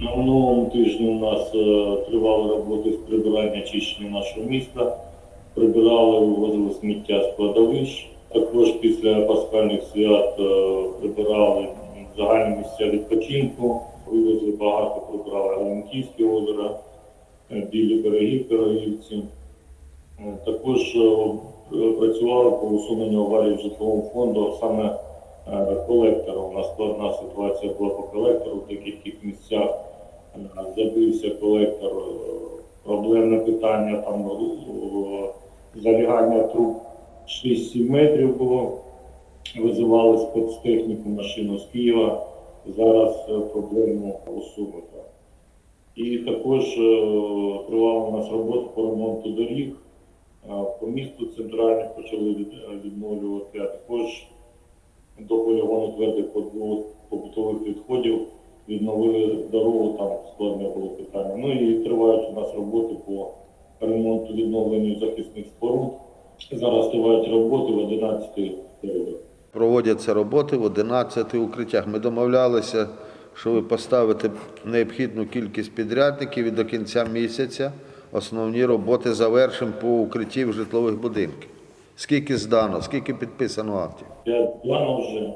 На минулому тижні у нас е, тривали роботи з прибирання очищення нашого міста. Прибирали, вивозили сміття з кладовищ. Також після пасхальних свят е, прибирали загальні місця відпочинку. Вивезли багато, прибирали Галинківське озеро, е, білі береги Пирогівці. Е, Також працювали по усуненню аварій в житловому фонду, а саме колектора. У нас складна ситуація була по колектору. Е, Забився колектор, е, проблемне питання, там е, залягання труб 6-7 метрів було. Визивали спецтехніку машину з Києва. Зараз е, проблему усунуто. І також тривала у нас робота по ремонту доріг. По місту центральних почали відновлювати, а також до полігону твердих побутових відходів відновили дорогу, там складне було питання. Ну і тривають у нас роботи по ремонту відновленню захисних споруд. Зараз тривають роботи в 11 періодах. Проводяться роботи в 11 укриттях. Ми домовлялися, що ви поставите необхідну кількість підрядників і до кінця місяця основні роботи завершимо по укриттів житлових будинків. Скільки здано, скільки підписано актів? П'ять планів вже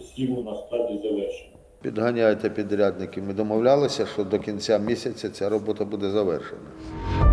сім на стадії завершення. Підганяйте підрядників. Ми домовлялися, що до кінця місяця ця робота буде завершена.